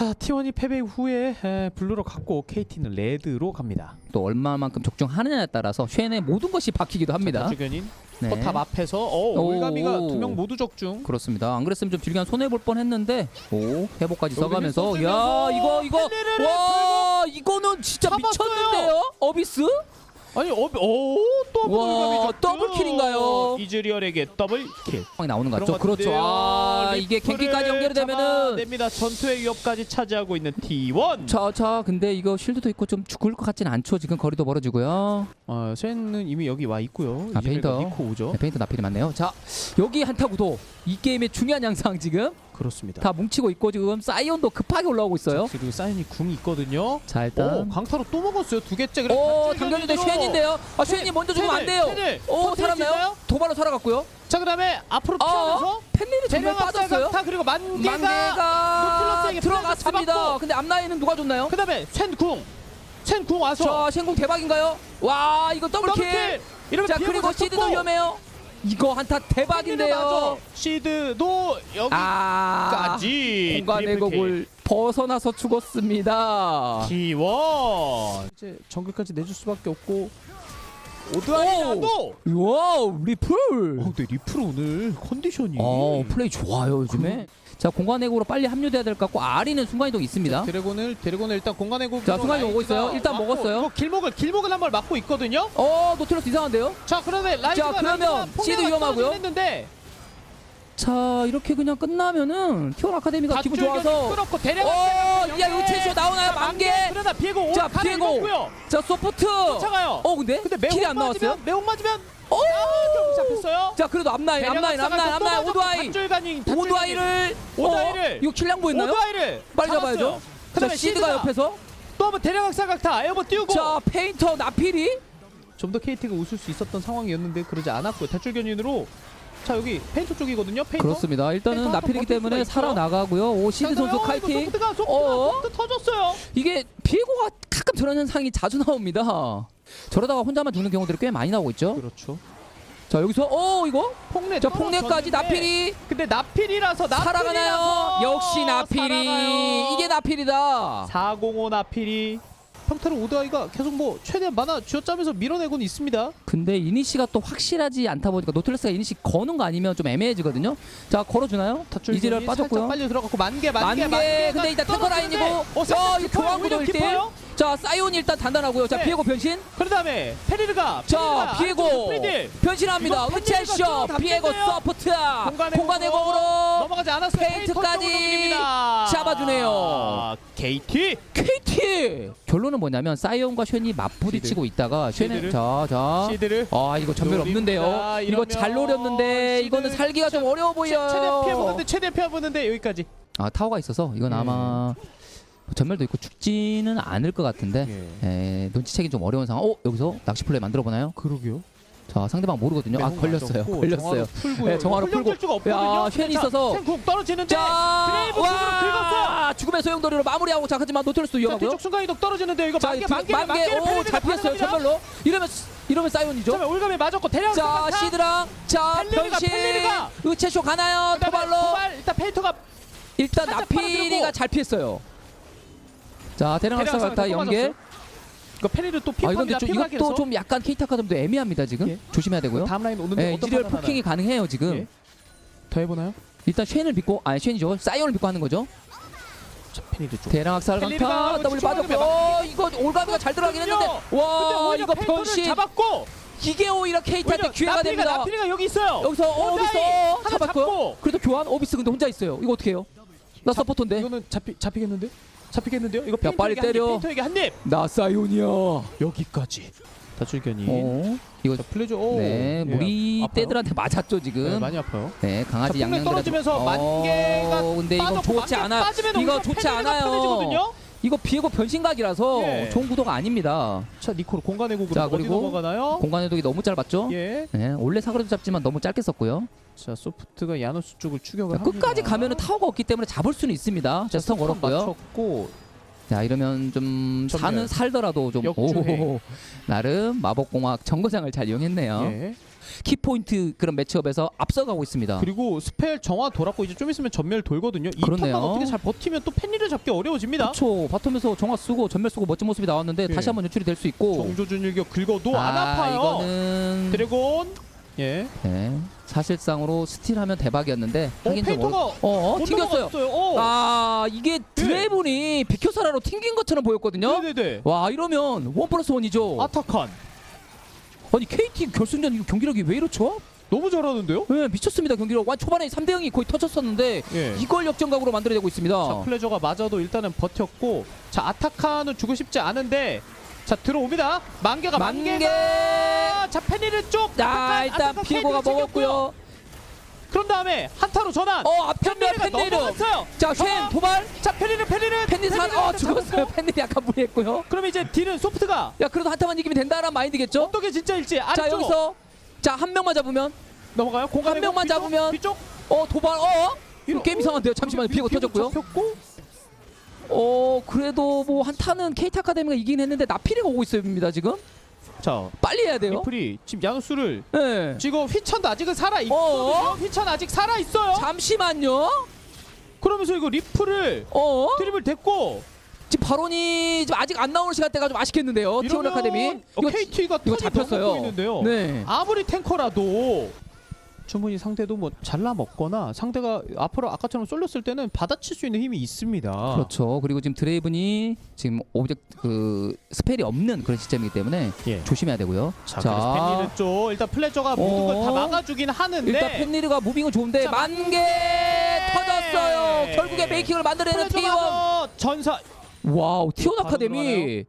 자 T1이 패배 후에 에, 블루로 갔고 KT는 레드로 갑니다. 또 얼마만큼 적중하느냐에 따라서 쉔의 모든 것이 바뀌기도 합니다. 주견인 네. 포탑 앞에서 어, 오. 올가미가 두명 모두 적중. 그렇습니다. 안 그랬으면 좀 질기한 손해 볼 뻔했는데 오 회복까지 써가면서 야 이거 이거 와 이거는 진짜 잡았어요. 미쳤는데요 어비스 아니 어비 오또 와, 더블킬인가요? 이즈리얼에게 더블 킬. 상황이 나오는 것 같죠. 그런 그렇죠. 아 이게 갱기까지 연결이 되면은 됩니다. 전투의 위협까지 차지하고 있는 T1. 자 자 근데 이거 쉴드도 있고 좀 죽을 것 같진 않죠. 지금 거리도 멀어지고요. 어, 쉔은 이미 여기 와 있고요. 아, 이즈리얼과 페인터. 니코 오죠. 네, 페인트 나필이 많네요. 자 여기 한타 구도 이 게임의 중요한 양상 지금 그렇습니다. 다 뭉치고 있고 지금 사이온도 급하게 올라오고 있어요. 자, 그리고 사인이 궁이 있거든요. 자 오, 일단 강타로 또 먹었어요. 두 개째. 오 당겼는데 쉔인데요. 아 쉔이 먼저 죽으면 안 돼요. 오 살았나요? 도발로 살아갔고요. 자 그다음에 앞으로 어, 피하면서 팬밀이 정말 빠졌어요. 강타 그리고 만개가 만개가 들어갔습니다. 근데 앞라인은 누가 줬나요? 그다음에 쉔궁 쉔궁 와서 자 쉔궁 대박인가요? 와 이거 더블킬. 더블킬. 이러면 자 그리고. 시드도 위험해요. 이거 한타 대박인데요. 시드도 여기까지 아 공간의 트리플 곡을 벗어나서 죽었습니다. T1 이제 정글까지 내줄 수밖에 없고 오드아이라도 와우 리플. 어, 근데 리플 오늘 컨디션이 어 플레이 좋아요 요즘에. 자 공간내고로 빨리 합류돼야 될 것 같고 아리는 순간 이동 있습니다. 드래곤을 드래곤을 일단 공간의 곡 자, 순간이 오고 있어요. 일단 먹었어요. 길목을 길목을 한 번 막고 있거든요. 어 노틸러스 이상한데요? 자 그러면 라이즈가 자, 그러면 라이즈가 포기가 위험하고요. 떨어지긴 했는데 자 이렇게 그냥 끝나면은 티원 아카데미가 기분 좋아서 끌었고 어, 야 요체쇼 나오나요? 만개. 그러다 비에고 자, 오 비에고. 먹고요. 자 소프트. 차가요. 어 근데, 근데 매혹 킬이 안 나왔어요? 매혹 맞으면 어. 아, 결국 잡혔어요. 자 그래도 앞라인 앞라인 앞라인 앞라인 오드아이 단줄간이 오드아이를 오드아이를. 어, 이거 킬량 있나요? 오드아이를 빨리 잡았어요. 잡아야죠. 자 그다음에 시드가 옆에서 또 한번 대략 사각타 에어버 띄우고 자 페인터 나필이 좀 더 KT가 웃을 수 있었던 상황이었는데 그러지 않았고요. 탈출 견인으로 자 여기 페인터 쪽이거든요. 페인터. 그렇습니다. 일단은 페인터 나필이기 한번 때문에 수가 있어요. 살아 나가고요. 오 시드 선수 어, 카이팅. 이거 소프트가 소프트가 어? 소프트 터졌어요. 이게 비에고가 가끔 저런 현상이 자주 나옵니다. 저러다가 혼자만 죽는 경우들이 꽤 많이 나오고 있죠. 그렇죠. 자 여기서 어 이거 폭내 자 폭내까지 나필이 근데 나필이라서 살아가나요? 역시 나필이 살아가요. 이게 나필이다. 405 나필이 평타로 오드아이가 계속 뭐 최대한 만화 쥐어짜면서 밀어내고는 있습니다. 근데 이니시가 또 확실하지 않다 보니까 노틀러스가 이니시 거는 거 아니면 좀 애매해지거든요. 자 걸어주나요? 이지랄 빠졌고요. 빨리 들어갔고 만개 만개 만개 근데 일단 탱커 라인이고 어, 자 교환구도 1대1 자 사이온이 일단 단단하고요. 자 네. 비에고 변신 그다음에 페리르가 자 비에고 변신합니다. 이거 비에고 좀 서포트 공간의 공간의 공으로 넘어가지 않았어요. 쪽으로 잡아주네요. 아, KT KT 결론은 뭐냐면 사이온과 쉔이 맞부딪히고 있다가 쉔은 시드를. 자자 시드를 아 이거 전멸 노립니다. 없는데요. 이거 이러면 잘 노렸는데 시드 이거는 살기가 좀 어려워 최- 최대한 피해 보여요. 보는데 최대한 피해 보는데 여기까지. 아 타워가 있어서 이건 네. 아마 전멸도 있고 죽지는 않을 것 같은데 예. 에, 눈치채기 좀 어려운 상황. 어 여기서 낚시 플레이 만들어 보나요? 그러게요. 자 상대방 모르거든요. 아 걸렸어요. 걸렸어요. 정화로 풀고요. 네, 정화로 풀고. 야, 쉔이 자, 있어서. 쉔궁 떨어지는데 자, 드레이브 궁으로 긁었어요. 와 죽음의 소용돌이로 마무리하고 자 하지만 노틀러스도 자, 위험하고요. 뒤쪽 순간 이동 떨어지는데 이거 자 만개 두- 만개 만개 오잘 피했어요 전멸로. 이러면 이러면 사이온이죠. 자, 올감에 맞았고 대량 자 강타. 시드랑 자 변신. 으체쇼 가나요 토발로 일단 페이터가 일단 살짝 나피리가 빨아들고. 잘 피했어요. 자 대량 대량 학살다 또 연계. 맞았어요. 이거 페리를 또 아 이건 피합니다. 좀 이것도 좀 약간 케이타 카드도 애매합니다 지금. 예. 조심해야 되고요. 다음 라인 오는데 예, 어떤 이즈리얼 판단 포킹이 가능해요 지금. 예. 더 해보나요? 일단 쉔을 믿고 아니 쉔이죠 사이온을 믿고 하는 거죠. 자, 페리를 쪽. 대량 학살 강타 W 집중하게 빠졌고 어, 이거 올가미가 잘 들어가긴 했는데 근데 와 오히려 이거 변신 잡았고 이게 오히려 케이타한테 오히려 기회가 됩니다. 나피리가 여기 있어요. 여기서 어, 오다이 오비스 하나 잡았고요. 잡고. 그래도 교환 오비스 근데 혼자 있어요. 이거 어떻게 해요? 나 서포터인데. 이거는 잡히 잡히겠는데? 잡히겠는데요? 이거 야, 빨리 페인터에게 한 입, 때려. 페인터에게 한 입. 나 사이온이야. 여기까지. 다출견이. 어 이거 자, 플레저. 오. 네 예. 우리 아파요? 떼들한테 맞았죠 지금. 네, 많이 아파요. 네 강아지 자, 양양들 떨어지면서 만개가 근데 빠졌고 좋지 만개 않아. 빠지면 이거 오히려 좋지 않아요. 편해지거든요? 이거 비에고 변신각이라서 예. 좋은 구도가 아닙니다. 자, 니코로 공간의 곡으로 자, 어디 그리고 넘어가나요? 공간 해독이 너무 짧았죠. 예. 네, 원래 사거리도 짧지만 너무 짧게 썼고요. 자, 소프트가 야노스 쪽을 추격을 자, 끝까지 합니다. 가면은 타워가 없기 때문에 잡을 수는 있습니다. 자, 스턴 걸었고요. 맞췄고 자, 이러면 좀. 사는 살더라도 좀 역주행. 오, 나름 마법공학 정거장을 잘 이용했네요. 예. 키포인트 그런 매치업에서 앞서가고 있습니다. 그리고 스펠 정화 돌았고 이제 좀 있으면 전멸 돌거든요. 이 그렇네요. 턴만 어떻게 잘 버티면 또 팬리를 잡기 어려워집니다. 그렇죠. 바텀에서 정화 쓰고 전멸 쓰고 멋진 모습이 나왔는데 예. 다시 한번 연출이 될 수 있고 정조준 일격 긁어도 안 아파요. 이거는 드래곤 예. 네. 사실상으로 스틸하면 대박이었는데 어 하긴 좀 페이터가 어, 어, 못 튕겼어요. 어. 아 이게 드래곤이 비켜사라로 튕긴 것처럼 보였거든요. 네네네. 와 이러면 원 플러스 원이죠. 아타칸 아니 KT 결승전 이거 경기력이 왜 이렇죠? 너무 잘하는데요? 네, 미쳤습니다 경기력. 와 초반에 3대 0이 거의 터졌었는데 예. 이걸 역전각으로 만들어내고 있습니다. 자 플레저가 맞아도 일단은 버텼고 자 아타칸은 주고 싶지 않은데 자 들어옵니다. 만개가 만개! 만개가 자 페니를 쪽. 자 아타칸, 일단 피고가. 먹었고요. 그런 다음에 한타로 전환. 어 앞편면. 넘어갔어요. 자. 캔 도발. 자 페니를 페니를 팬니산 어 죽었어요. 팬들이 약간 무리했고요. 그럼 이제 딜은 소프트가 야 그래도 한타만 이기면 된다라는 마인드겠죠? 어떻게 진짜일지 자 아래쪽 여기서 자 한 명만 잡으면 넘어가요. 공간 한 명만 잡으면 뒤쪽 어 도발 어 이러- 게임 이상한데요. 잠시만요. 피고 터졌고요. 어 그래도 뭐 한타는 KT 아카데미가 이긴 했는데 나피리가 오고 있습니다 지금. 자 빨리 해야 돼요. 리플이 지금 양수를 네. 지금 휘천도 아직은 살아 어? 있거든요. 휘천 아직 살아 있어요. 잠시만요. 그러면서 이거 리플을 어? 드립을 됐고 지금 바론이 지금 아직 안 나오는 시간대가 좀 아쉽겠는데요. 티온 아카데미. 어, 이거 KT가 이거 잡혔어요. 보이는데요. 네. 아무리 탱커라도 충분히 상대도 뭐 잘라 먹거나 상대가 앞으로 아까처럼 쏠렸을 때는 받아칠 수 있는 힘이 있습니다. 그렇죠. 그리고 지금 드레이븐이 지금 오브젝트 그 스펠이 없는 그런 시스템이기 때문에 예. 조심해야 되고요. 자, 그래서 팬리는 쪽 일단 플레저가 모든 걸 다 어. 막아주긴 하는데 일단 팬리르가 무빙은 좋은데 자, 만개 터졌어요. 결국에 메이킹을 만들어내는 T1. 플레저가 전사 와우 T1 바로 아카데미. 들어가네요.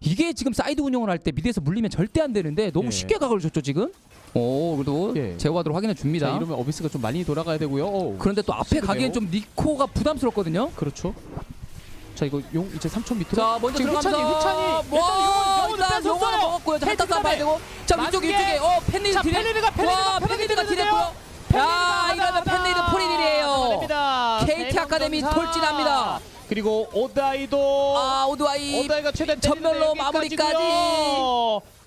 이게 지금 사이드 운영을 할 때 미드에서 물리면 절대 안 되는데 너무 예. 쉽게 각을 줬죠 지금. 오 그래도 예. 제어하도록 확인해 자, 줍니다. 이러면 어비스가 좀 많이 돌아가야 되고요. 오. 그런데 또 앞에. 가기엔 좀 니코가 부담스럽거든요. 그렇죠. 자 이거 용 이제 3천 밑으로. 자 먼저 지금 들어가면서 휘찬이 휘찬이 일단 와 용을 일단 뺏었어요. 용을 먹었고요. 자 헤이트 한타 싸움 봐야 다음에 되고 자 위쪽. 위쪽에 어 팬리드 자딜와 팬리드가 딜했고요. 야 이러면 팬리드 포리딜이에요. 됩니다. KT 아카데미 돌진합니다. 그리고 오다이도 아 오드아이 오다이가 최대 전멸로 마무리까지.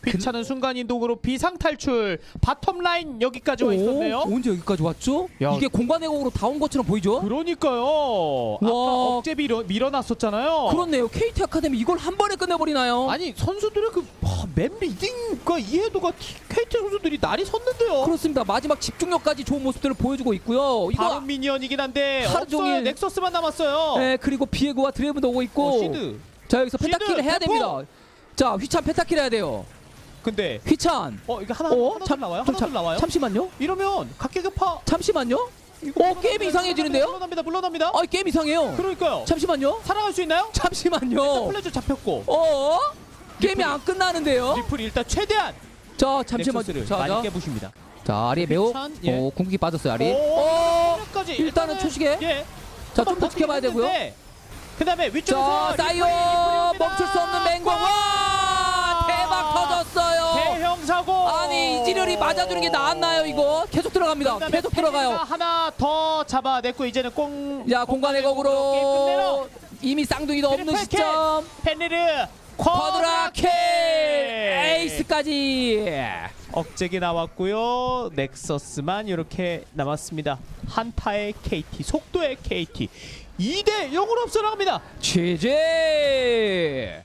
귀찮은 순간 이동으로 비상 탈출 바텀 라인 여기까지 와 있었네요. 오, 언제 여기까지 왔죠? 야. 이게 공간 왜곡으로 다 온 것처럼 보이죠? 그러니까요. 아까 와. 억제 밀어, 밀어놨었잖아요. 그렇네요. KT 아카데미 이걸 한 번에 끝내버리나요? 아니 선수들의 그맨 리딩과 이해도가 KT 선수들이 날이 섰는데요. 그렇습니다. 마지막 집중력까지 좋은 모습들을 보여주고 있고요. 이거 바로 미니언이긴 한데 하루 없어요. 종일- 넥서스만 남았어요. 네, 그리고 비에고와 드레이브도 오고 있고 어, 시드. 자 여기서 시드, 펜타키를 해야 대포! 됩니다. 자 휘찬 펜타키를 해야 돼요. 근데 휘찬. 어 이거 하나 어? 하나 참- 더 나와요. 좀 하나 참- 더 나와요. 잠시만요. 이러면 각계급파 잠시만요. 어 게임이 이상해지는데요? 물러납니다. 물러납니다. 아 게임 이상해요. 그러니까요. 잠시만요. 살아갈 수 있나요? 잠시만요. 플레저 잡혔고 어? 게임이 리플이- 안 끝나는데요? 리플이 일단 최대한 자 잠시만요. 넥서스를 자, 많이 자, 깨부십니다. 자 아리 매우 휘찬, 예. 어, 궁극기 빠졌어요 아리. 오, 어, 까지 일단은 초시계. 예. 자좀더 지켜봐야 되고요. 그다음에 위쪽에서 자 사이오 멈출 수 없는 맹공. 와 대박 사고. 이지렬이 맞아주는 게 나았나요 이거? 계속 들어갑니다. 계속 들어가요. 하나 더 잡아냈고 이제는 꽁. 야 공간 게임 끝내러. 왜곡으로 이미 쌍둥이도 없는. 시점. 펜리르 쿼드라킬 에이스까지. 억제기 나왔고요. 넥서스만 이렇게 남았습니다. 한타의 KT, 속도의 KT. 2대 0으로 앞서 나갑니다. 취재.